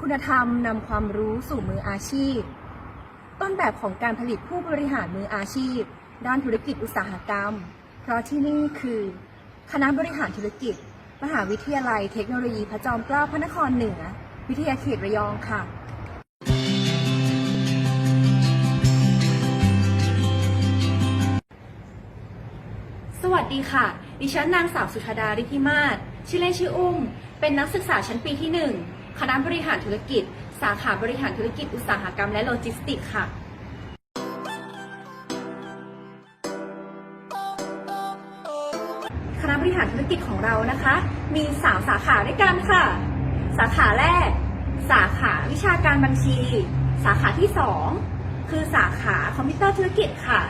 คุณธรรมนำความรู้สู่มืออาชีพ ต้นแบบของการผลิตผู้บริหารมืออาชีพ ด้านธุรกิจอุตสาหกรรม เพราะที่นี่คือ คณะบริหารธุรกิจ มหาวิทยาลัยเทคโนโลยีพระจอมเกล้าพระนครเหนือ วิทยาเขตระยองค่ะสวัสดีค่ะ ดิฉันนางสาวสุชาดาฤทธิมาศ ชื่อเล่นชื่ออุ้ม เป็นนักศึกษาชั้นปีที่1 คณะบริหารธุรกิจ สาขาบริหารธุรกิจอุตสาหกรรมและโลจิสติกส์ค่ะ คณะบริหารธุรกิจของเรานะคะ มี 3 สาขาด้วยกันค่ะ สาขาแรก สาขาวิชาการบัญชี สาขาที่ 2 คือสาขาคอมพิวเตอร์ธุรกิจค่ะ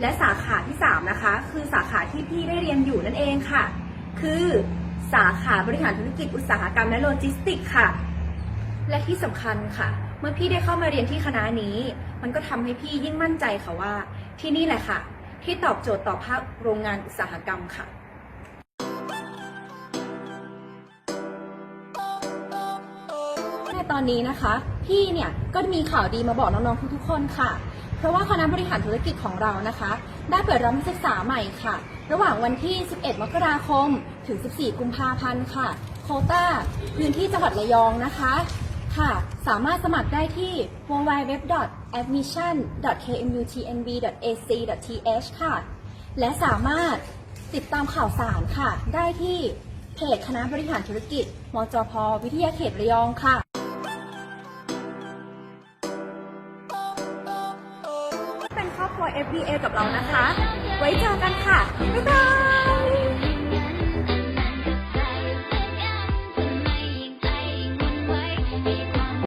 และสาขาที่ 3 นะคะ คือสาขาที่พี่ได้เรียนอยู่นั่นเองค่ะ คือ สาขาบริหารธุรกิจอุตสาหกรรมและโลจิสติกส์ค่ะ และที่สำคัญค่ะ เมื่อพี่ได้เข้ามาเรียนที่คณะนี้ มันก็ทำให้พี่ยิ่งมั่นใจค่ะว่า ที่นี่แหละค่ะ ที่ตอบโจทย์ต่อภาคโรงงานอุตสาหกรรมค่ะในตอนนี้นะคะ พี่เนี่ยก็มีข่าวดีมาบอกน้องๆทุกๆคนค่ะ ราะว่าคณะบริหารธุรกิจของเรานะคะ ได้เปิดรับนักศึกษาใหม่ค่ะ ระหว่างวันที่ 11 มกราคม ถึง 14 กุมภาพันธ์ค่ะ โคต้า พื้นที่จังหวัดระยองนะคะค่ะ สามารถสมัครได้ที่ www.admission.kmutnb.ac.th ค่ะ และสามารถติดตามข่าวสารค่ะ ได้ที่เพจคณะบริหารธุรกิจ มจพ วิทยาเขตระยองค่ะ ครัว FBA กับเรานะคะ ไว้เจอกันค่ะ บ๊ายบาย